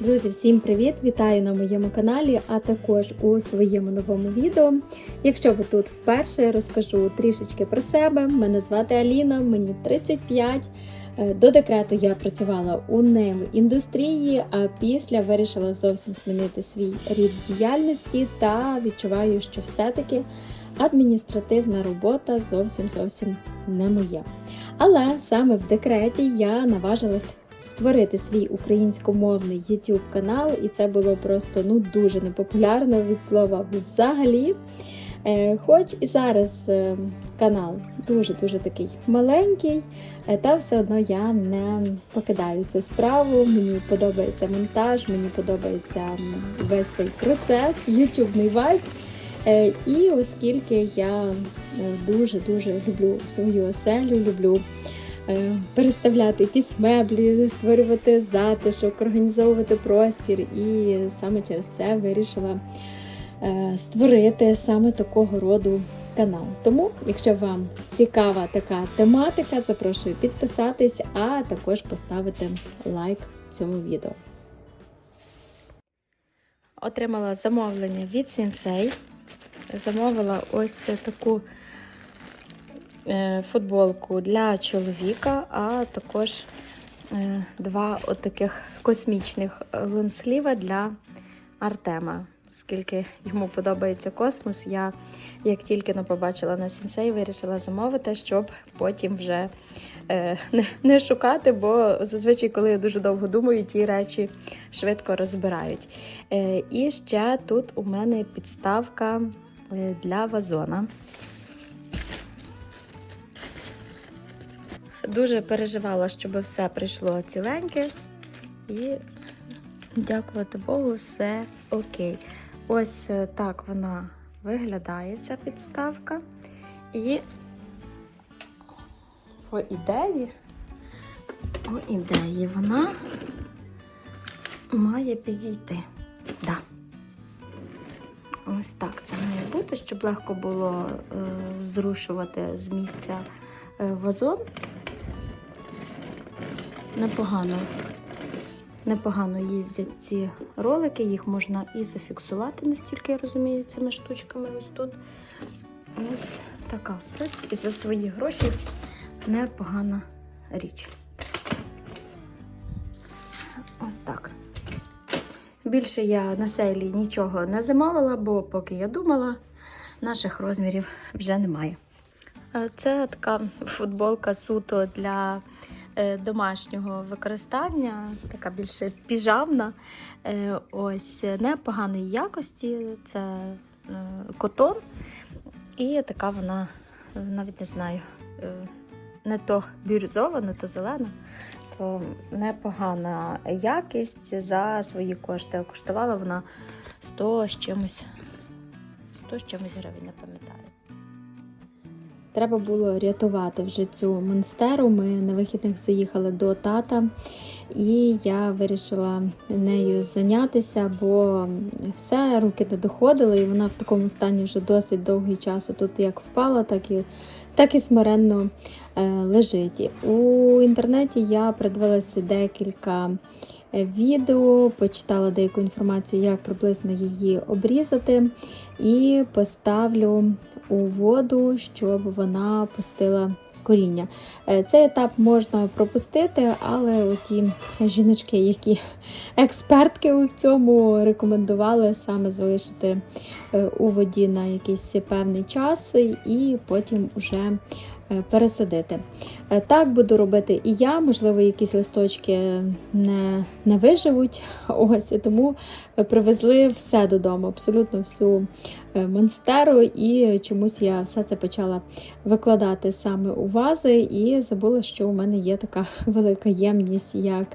Друзі, всім привіт! Вітаю на моєму каналі, а також у своєму новому відео. Якщо ви тут вперше, розкажу трішечки про себе. Мене звати Аліна, мені 35. Е, До декрету я працювала у індустрії, а після вирішила зовсім змінити свій рід діяльності та відчуваю, що все-таки адміністративна робота зовсім зовсім не моя. Але саме в декреті я наважилась створити свій українськомовний YouTube канал, і це було просто ну дуже непопулярно від слова взагалі. Е, Хоч і зараз е, канал дуже-дуже такий маленький, е, та все одно я не покидаю цю справу. Мені подобається монтаж, мені подобається весь цей процес, ютубний вайб. І оскільки я дуже-дуже люблю свою оселю, люблю переставляти якісь меблі, створювати затишок, організовувати простір, і саме через це вирішила е, створити саме такого роду канал. Тому, якщо вам цікава така тематика, запрошую підписатись, а також поставити лайк цьому відео. Отримала замовлення від Sensei. Замовила ось таку е, футболку для чоловіка, а також е, два отаких космічних лонсліва для Артема. Оскільки йому подобається космос, я як тільки не побачила на сенсей, вирішила замовити, щоб потім вже е, не, не шукати, бо зазвичай, коли я дуже довго думаю, ті речі швидко розбирають. Е, і ще тут у мене підставка е, для вазона. Дуже переживала, щоб все прийшло ціленьке. І дякувати Богу, все окей. Ось е, так вона виглядає, ця підставка. І по ідеї, по ідеї вона має підійти. Да. Ось так це має бути, щоб легко було е, зрушувати з місця е, вазон. Непогано непогано їздять ці ролики, їх можна і зафіксувати, настільки я розумію, цими штучками ось тут. Ось така, в принципі, за свої гроші непогана річ. Ось так. Більше я на сейлі нічого не замовила, бо поки я думала, наших розмірів вже немає. Е, Це така футболка суто для домашнього використання, така більше піжамна. Е, Ось непоганої якості, це е, котон. І така вона, е, навіть не знаю, е, не то бірюзова, не то зелена. Словом, непогана якість за свої кошти. Коштувала вона 100 з чимось, 100 з чимось гривень, не пам'ятаю. Треба було рятувати вже цю монстеру. Ми на вихідних заїхали до тата, і я вирішила нею зайнятися, бо все руки не доходили, і вона в такому стані вже досить довгий час. Тут як впала, так і так і смиренно е, лежить. У інтернеті я придивилася декілька е, відео, почитала деяку інформацію, як приблизно її обрізати, і поставлю у воду, щоб вона пустила коріння. Е, Цей етап можна пропустити, але оті жіночки, які експертки у цьому рекомендували саме залишити е, у воді на якийсь певний час і потім уже е, пересадити. Е, Так буду робити і я, можливо, якісь листочки не, не виживуть. Ось тому привезли все додому, абсолютно всю е, монстеру, і чомусь я все це почала викладати саме у вази, і забула, що у мене є така велика ємність, як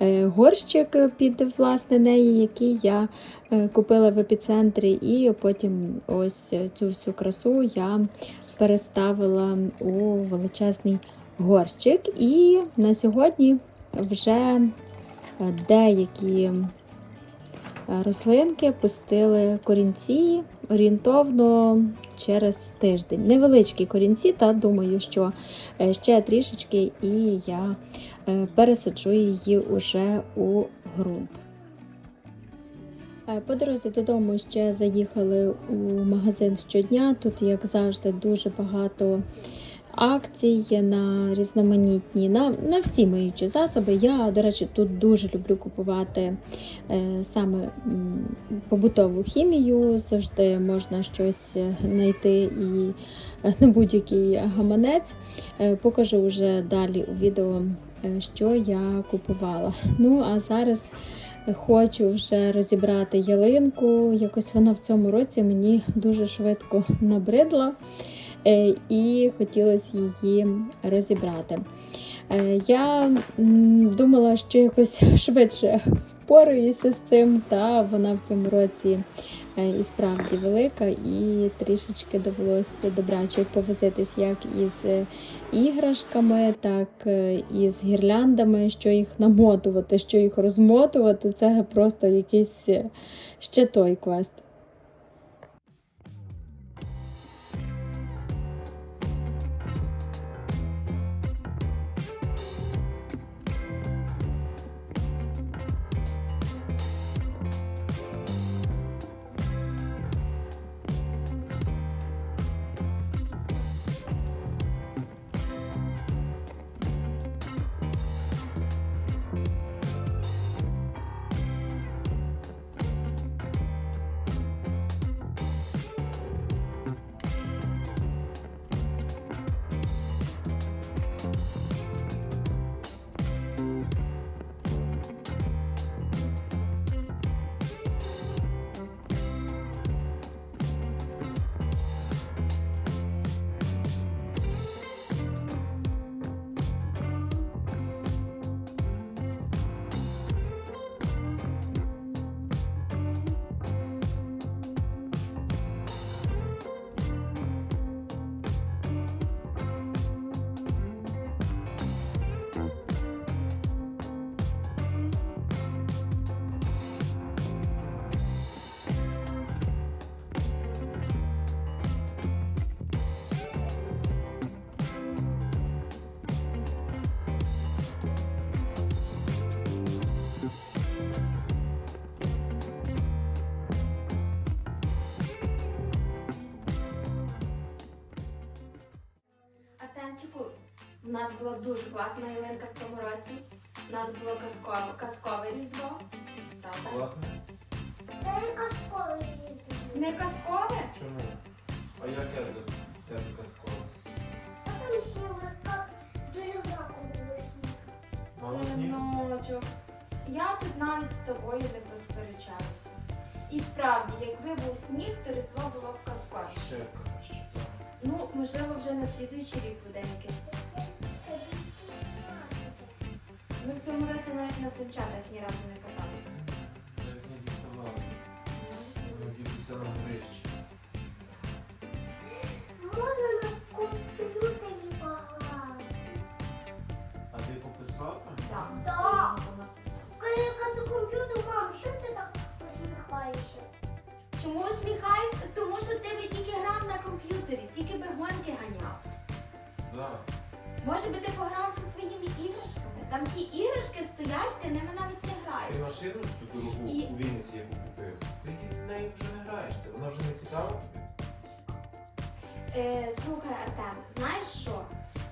е, горщик під власне неї, який я е, купила в епіцентрі, і потім ось цю всю красу я переставила у величезний горщик. І на сьогодні вже е, деякі е, рослинки пустили корінці орієнтовно через тиждень. Невеличкі корінці, та думаю, що е, ще трішечки і я пересаджу її уже у ґрунт. Е, По дорозі додому ще заїхали у магазин щодня. Тут, як завжди, дуже багато акцій на різноманітні, на, на всі миючі засоби. Я, до речі, тут дуже люблю купувати е, саме побутову хімію. Завжди можна щось знайти і е, на будь-який гаманець. Е, покажу вже далі у відео, е, що я купувала. Ну а зараз. Хочу вже розібрати ялинку. Якось вона в цьому році мені дуже швидко набридла, е, і хотілося її розібрати. Е, Я думала, що якось швидше впораюся з цим, та вона в цьому році і справді велика, і трішечки довелося добраче повозитись як із е, іграшками, так е, і з гірляндами, що їх намотувати, що їх розмотувати. Це просто якийсь е, ще той квест. Нас була дуже класна ялинка в цьому році. У нас було казкове, казкове різдво. Правда? Класно? Не казкове? Чому? А як я до тебе казково? Мало сніг? Синочок. Я тут навіть з тобою не посперечаюся. І справді, якби був сніг, то різдво було б казкове. Ще краще. так. Ну, можливо, вже на слідуючий рік буде якесь. В цьому році навіть на санчатах ні разу не каталися. Я не діставала. Дідуся на горищі. А ти пописав там? Так, Так. стоїмо написано. Чому усміхаєшся? Тому що ти би тільки грав на комп'ютері, тільки би гонки ганяв. Да. Може би ти пограв зі своїми іграшками? Там ті іграшки стоять, ти ними навіть не Ти граєш. машину цю дорогу І- у Вінниці, яку купив. Ти нею вже не граєшся. Вона вже не цікава тобі. Е, слухай, Артем, знаєш що?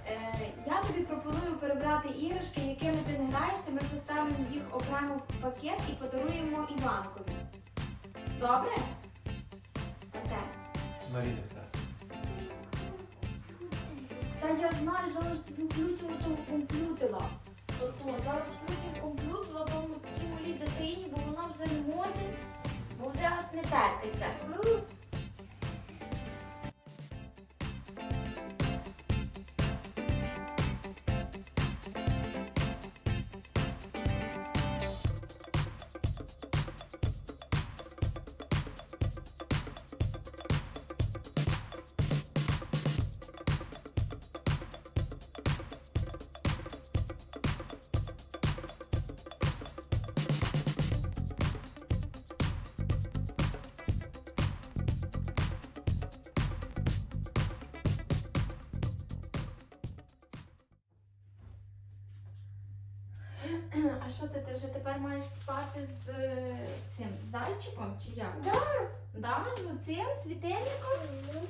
Е, я тобі пропоную перебрати іграшки, якими ти не граєшся. Ми поставимо їх окремо в пакет і подаруємо Іванкові. Добре? Артем. Маріна. Та я знаю, зараз тобі включимо того комп'ютера. Ото, зараз включимо в одному такій малій дитині, бо вона вже не може, бо вже аж не терпиться. А що це ти вже тепер маєш спати з е, цим з зайчиком чи як? Да. Да, з цим світильником?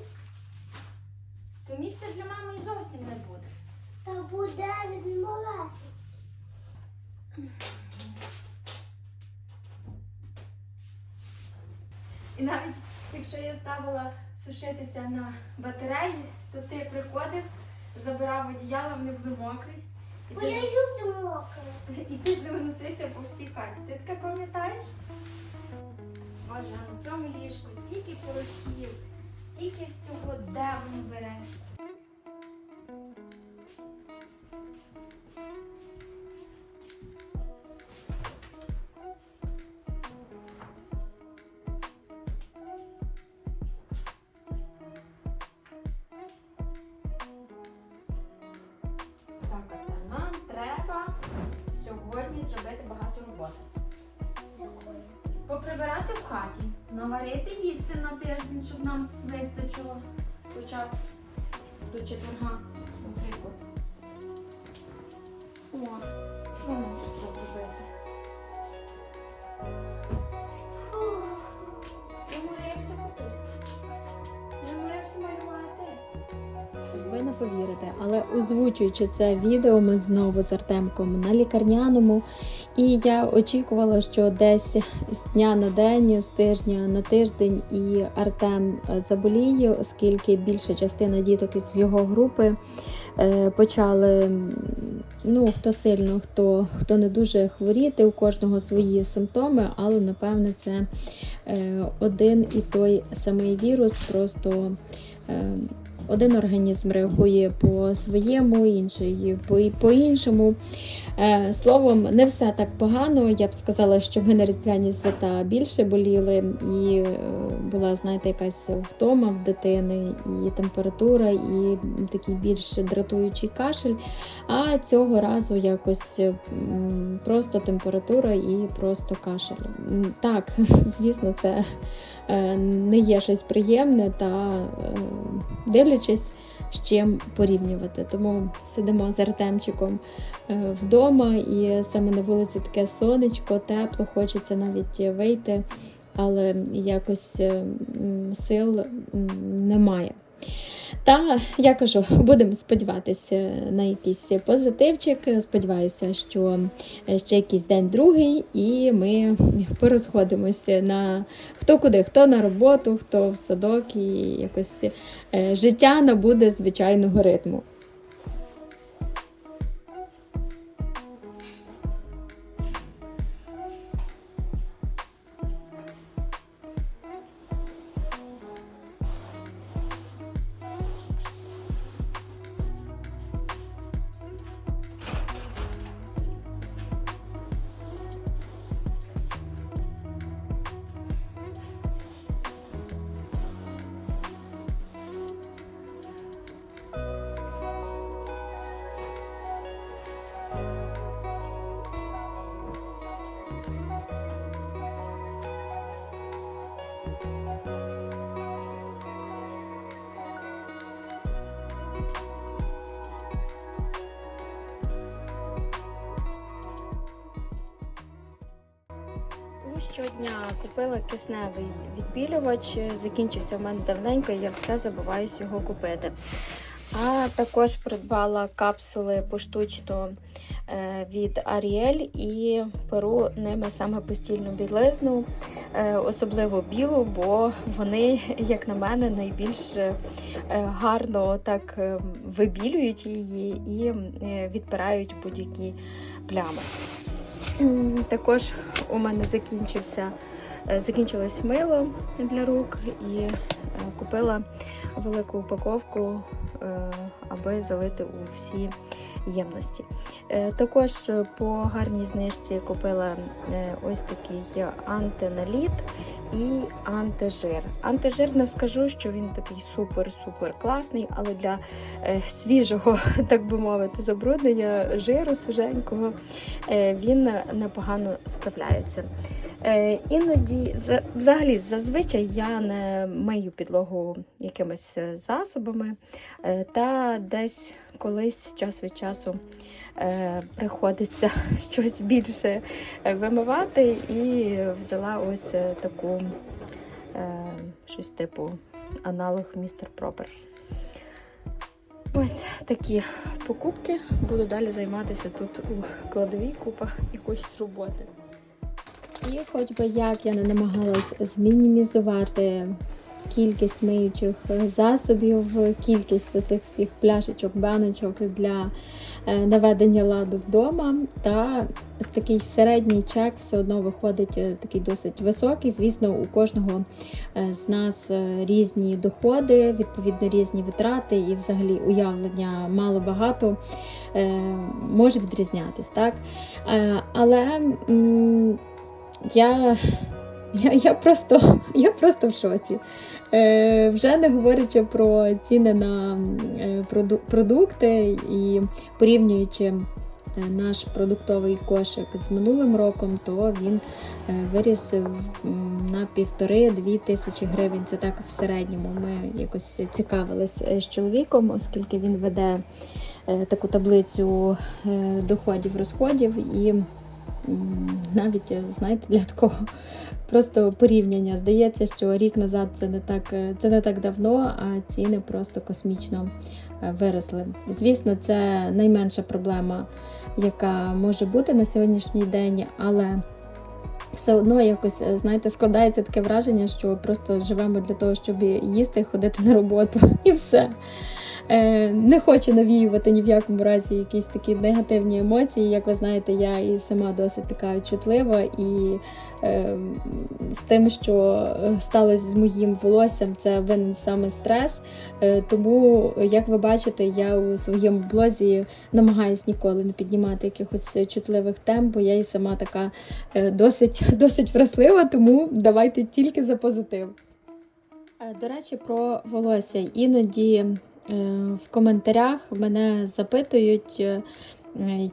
То місця для мами і зовсім не буде. Та буде від малесенького. І навіть якщо я ставила сушитися на батареї, то ти приходив, забирав одіяло, вони були мокрі. Бо я люблю мокре. і ти з ними носився по всій хаті. Ти таке пам'ятаєш? Боже, на цьому ліжку стільки порохів, стільки всього, де воно бере. Сьогодні зробити багато роботи. Поприбирати в хаті, наварити їсти на тиждень, щоб нам вистачило хоча б до четверга. О, що можу тут озвучуючи це відео, ми знову з Артемком на лікарняному. І я очікувала, що десь з дня на день, з тижня на тиждень і Артем е, заболіє, оскільки більша частина діток із його групи е, почали. Ну, хто сильно, хто, хто не дуже хворіти, у кожного свої симптоми, але напевне це е, один і той самий вірус, просто один організм реагує по своєму, інший по, по іншому. Е, словом, не все так погано. Я б сказала, що ми на різдвяні свята більше боліли, і е, була, знаєте, якась втома в дитини, і температура, і такий більш дратуючий кашель. А цього разу якось просто температура і просто кашель. Так, звісно, це е, не є щось приємне, та дивлячись, з чим порівнювати. Тому сидимо з Артемчиком е, вдома, і саме на вулиці таке сонечко, тепло, хочеться навіть вийти, але якось е, сил немає. Та я кажу, будемо сподіватися на якийсь позитивчик. Сподіваюся, що е, ще якийсь день другий, і ми порозходимося на хто куди, хто на роботу, хто в садок, і якось е, життя набуде звичайного ритму. Щодня купила кисневий відбілювач. Закінчився в мене давненько, і я все забуваюсь його купити. А також придбала капсули поштучно е, від Ariel і перу ними саме постільну білизну, е, особливо білу, бо вони, як на мене, найбільш е, гарно так вибілюють її і відпирають будь-які плями. Також у мене закінчився, е, закінчилось мило для рук і е, купила велику упаковку, е, аби залити у всі ємності. Е, Також е, по гарній знижці купила е, ось такий антиналіт і антижир. Антижир не скажу, що він такий супер-супер класний, але для свіжого, так би мовити, забруднення жиру свіженького він непогано справляється. Іноді, взагалі, зазвичай я не мию підлогу якимись е, засобами, та десь колись час від часу е, приходиться щось більше е, вимивати і взяла ось е, таку е, щось типу аналог містер Пропер. Ось такі покупки. Буду далі займатися тут у кладовій купа якоїсь роботи. І хоч би як я не намагалась змінімізувати кількість миючих засобів, кількість оцих всіх пляшечок, баночок для е, наведення ладу вдома, та такий середній чек все одно виходить е, такий досить високий. Звісно, у кожного е, з нас е, різні доходи, відповідно різні витрати і взагалі уявлення мало-багато е, може відрізнятись. Так? Е, Але я, я, я, просто, я просто в шоці. Е, вже не говорячи про ціни на е, проду- продукти і порівнюючи е, наш продуктовий кошик з минулим роком, то він е, виріс на півтори-дві тисячі гривень. Це так в середньому. Ми якось цікавились з чоловіком, оскільки він веде таку таблицю е, доходів, розходів і навіть знаєте, для такого просто порівняння. Здається, що рік назад це не так, е, це не так давно, а ціни просто космічно е, виросли. Звісно, це найменша проблема, яка може бути на сьогоднішній день, але все одно якось, е, знаєте, складається таке враження, що просто живемо для того, щоб їсти, ходити на роботу і все. Е, не хочу навіювати ні в якому разі якісь такі негативні емоції. Як ви знаєте, я і сама досить така чутлива, і е, з тим, що сталося з моїм волоссям, це винен саме стрес. Е, тому, як ви бачите, я у своєму блозі намагаюсь ніколи не піднімати якихось чутливих тем, бо я і сама така е, досить, досить враслива, тому давайте тільки за позитив. До речі, про волосся. Іноді в коментарях мене запитують, е,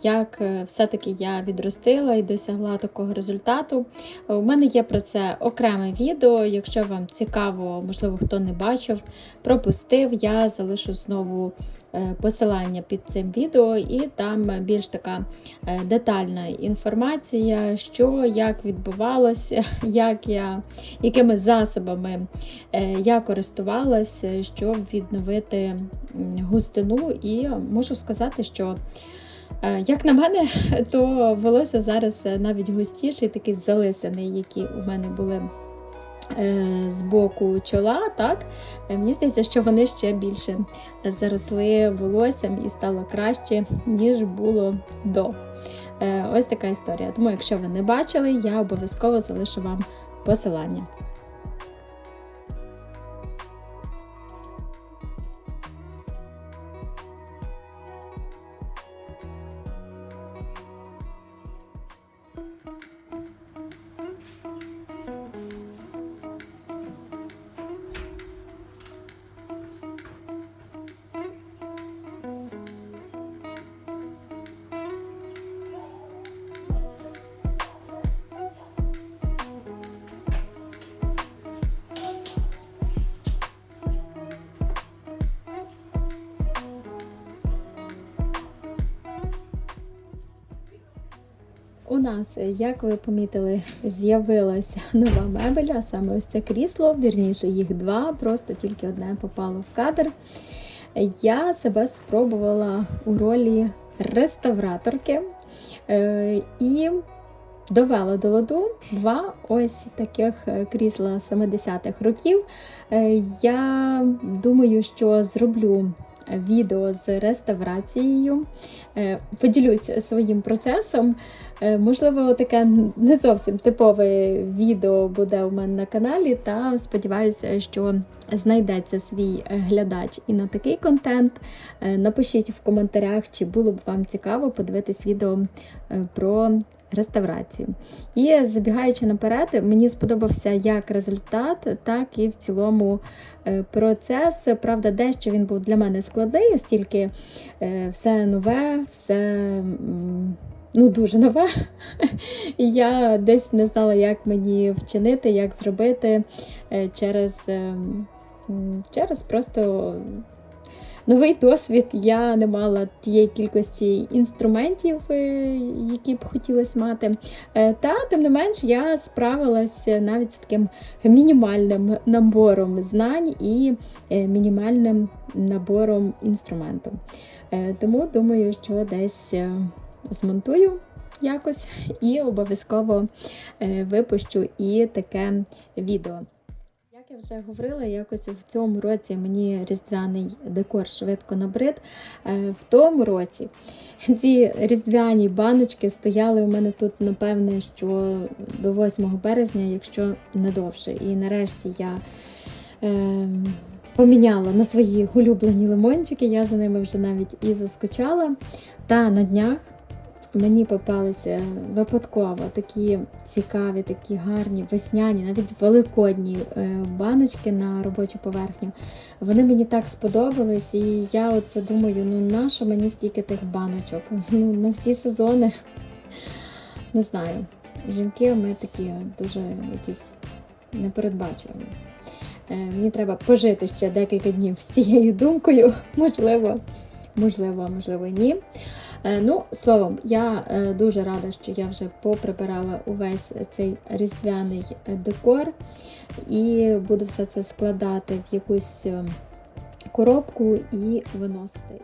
як е, все-таки я відростила і досягла такого результату. Е, У мене є про це окреме відео. Якщо вам цікаво, можливо, хто не бачив, пропустив, я залишу знову е, посилання під цим відео, і там більш така детальна інформація, що як відбувалося, як я, якими засобами я користувалася, щоб відновити густину, і можу сказати, що. Е, Як на мене, то волосся зараз е, навіть густіше, такий залисаний, які у мене були е, з боку чола, так мені здається, що вони ще більше заросли волоссям і стало краще, ніж було до. Ось така історія. Тому, якщо ви не бачили, я обов'язково залишу вам посилання. Нас, як ви помітили, з'явилася нова мебель, а саме ось це крісло, вірніше їх два, просто тільки одне попало в кадр. Я себе спробувала у ролі реставраторки е, і довела до ладу два ось таких крісла 70-х років. Е, Я думаю, що зроблю відео з реставрацією, Е, поділюсь своїм процесом. Е, Можливо, таке не зовсім типове відео буде у мене на каналі, та сподіваюся, що знайдеться свій глядач і на такий контент. Е, Напишіть в коментарях, чи було б вам цікаво подивитись відео про реставрацію. І забігаючи наперед, мені сподобався як результат, так і в цілому е, процес. Правда, дещо він був для мене складний, оскільки е, все нове, все. Ну, дуже нове. І я десь не знала, як мені вчинити, як зробити е, через, е, через просто новий досвід. Я не мала тієї кількості інструментів, е, які б хотілося мати. Е, Та, тим не менш, я справилася навіть з таким мінімальним набором знань і е, мінімальним набором інструменту. Тому думаю, що десь змонтую якось і обов'язково випущу і таке відео. Я вже говорила, якось в цьому році мені різдвяний декор швидко набрид. Е, В тому році ці різдвяні баночки стояли у мене тут, напевне, що до 8 березня, якщо не довше. І нарешті я е, поміняла на свої улюблені лимончики, я за ними вже навіть і заскучала. Та на днях мені попалися випадково такі цікаві, такі гарні, весняні, навіть великодні е, баночки на робочу поверхню. Вони мені так сподобались, і я оце думаю, ну нащо мені стільки тих баночок? Ну, на всі сезони. Не знаю. Жінки ми такі дуже якісь непередбачувані. Е, Мені треба пожити ще декілька днів з цією думкою. Можливо, можливо, можливо, ні. Е, Ну, словом, я е, дуже рада, що я вже поприбирала увесь цей різдвяний е, декор і буду все це складати в якусь коробку і виносити.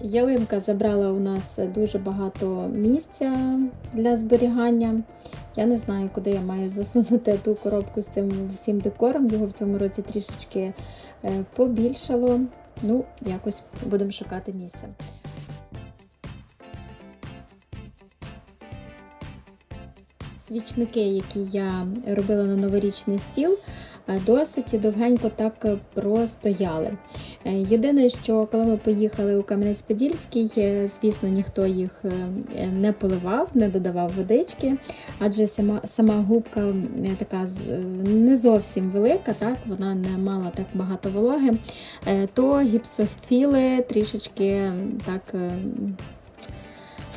Ялинка забрала у нас дуже багато місця для зберігання. Я не знаю, куди я маю засунути ту коробку з цим всім декором. Його в цьому році трішечки побільшало. Ну, якось будемо шукати місце. Свічники, які я робила на новорічний стіл, е, досить довгенько так е, простояли. Е, Єдине, що коли ми поїхали у Кам'янець-Подільський, звісно, ніхто їх не поливав, не додавав водички, адже сама, сама губка така не зовсім велика, так, вона не мала так багато вологи, то гіпсофіли трішечки так.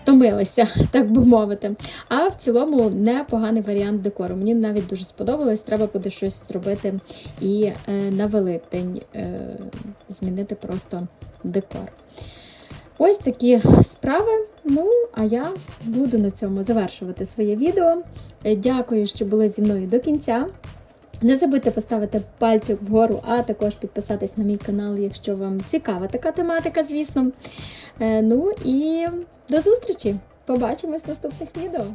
Втомилися, так би мовити. А в цілому непоганий варіант декору. Мені навіть дуже сподобалось. Треба буде щось зробити і е, на Великдень е, змінити просто декор. Ось такі справи. Ну, а я буду на цьому завершувати своє відео. Е, Дякую, що були зі мною до кінця. Не забудьте поставити пальчик вгору, а також підписатись на мій канал, якщо вам цікава така тематика, звісно. Е, Ну і до зустрічі! Побачимось в наступних відео.